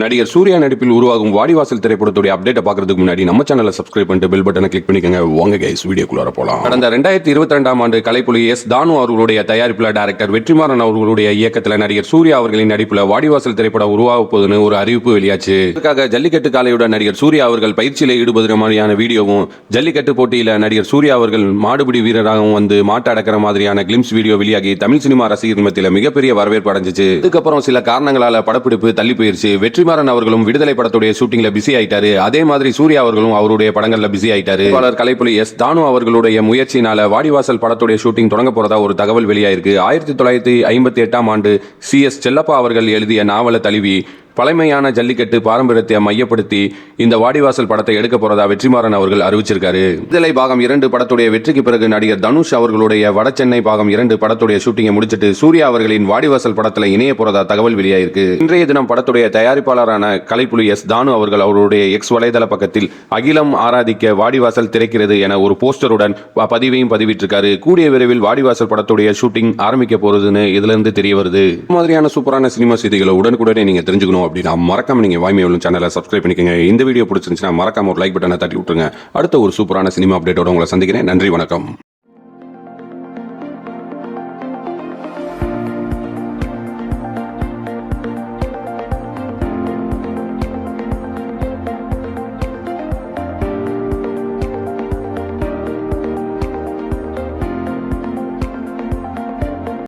நடிகர் சூர்யா நடிப்பில் உருவாகும் வாடிவாசல் திரைப்படத்துடைய அப்டேட்டை பார்க்கறதுக்கு முன்னாடி நம்ம சேனலை சப்ஸ்கிரைப் பண்ணிட்டு பெல் பட்டனை கிளிக் பண்ணிக்கோங்க. வாங்க கைஸ் வீடியோக்குள்ளார போலாம். கடந்த ரெண்டாயிரத்தி இருபத்தி ரெண்டாம் ஆண்டு கலைப்புலி எஸ் தானு அவர்களுடைய தயாரிப்பில் டைரக்டர் வெற்றிமாறன் அவர்களுடைய இயக்கத்தில் நடிகர் சூர்யா அவர்களின் நடிப்பில் வாடிவாசல் திரைப்படம் உருவாக போதுன்னு ஒரு அறிவிப்பு வெளியாச்சு. இதற்காக ஜல்லிக்கட்டு காலையுடன் நடிகர் சூர்யா அவர்கள் பயிற்சியில் ஈடுபடுற மாதிரியான வீடியோவும் ஜல்லிக்கட்டு போட்டியில் நடிகர் சூர்யா அவர்கள் மாடுபிடி வீரராகவும் வந்து மாட்டு அடக்கிற மாதிரியான கிளிம்ஸ் வீடியோ வெளியாகி தமிழ் சினிமா ரசிகர் மத்தியில் மிகப்பெரிய வரவேற்பு அடைஞ்சிச்சு. இதுக்கப்புறம் சில காரணங்களால் படப்பிடிப்பு தள்ளி போயிருச்சு. வெற்றிமாறன் அவர்களும் விடுதலை படத்துடைய ஷூட்டிங்ல பிஸி ஆயிட்டாரு. அதே மாதிரி சூர்யா அவர்களும் அவருடைய படங்கள்ல பிஸி ஆயிட்டாரு. கலைப்புலி எஸ் தானு அவர்களுடைய முயற்சியினால வாடிவாசல் படத்துடைய ஷூட்டிங் தொடங்க போறதா ஒரு தகவல் வெளியாயிருக்கு. ஆயிரத்தி தொள்ளாயிரத்தி ஐம்பத்தி எட்டாம் ஆண்டு சி எஸ் செல்லப்பா அவர்கள் எழுதிய நாவலை தழுவி பழமையான ஜல்லிக்கட்டு பாரம்பரியத்தை மையப்படுத்தி இந்த வாடிவாசல் படத்தை எடுக்க போறதா வெற்றிமாறன் அவர்கள் அறிவிச்சிருக்காரு. விடுதலை பாகம் இரண்டு படத்துடைய வெற்றிக்கு பிறகு நடிகர் தனுஷ் அவர்களுடைய வடசென்னை பாகம் இரண்டு படத்துடைய ஷூட்டிங்கை முடிச்சிட்டு சூர்யா அவர்களின் வாடிவாசல் படத்தில் இணைய போறதா தகவல் வெளியாயிருக்கு. இன்றைய தினம் படத்துடைய தயாரிப்பாளரான கலைப்புலி எஸ் தானு அவர்கள் அவருடைய எக்ஸ் வலைதள பக்கத்தில் அகிலம் ஆராதிக்க வாடிவாசல் திறக்கிறது என ஒரு போஸ்டருடன் பதிவையும் பதிவிட்டிருக்காரு. கூடிய விரைவில் வாடிவாசல் படத்துடைய ஷூட்டிங் ஆரம்பிக்க போறதுன்னு இதுல இருந்து தெரிய வருது. மாதிரியான சூப்பரான சினிமா செய்திகளை உடனுக்குடனே நீங்க தெரிஞ்சுக்கணும். அப்படின்னா மறக்காம நீங்க வாய்மை சேனலை சப்ஸ்கிரைப் பண்ணிக்கோங்க. இந்த வீடியோ பிடிச்சிருந்துச்சுன்னா மறக்காம ஒரு லைக் பட்டனை தட்டி விட்டுருங்க. அடுத்த ஒரு சூப்பரான சினிமா அப்டேட்டோட உங்களை சந்திக்கிறேன். நன்றி வணக்கம்.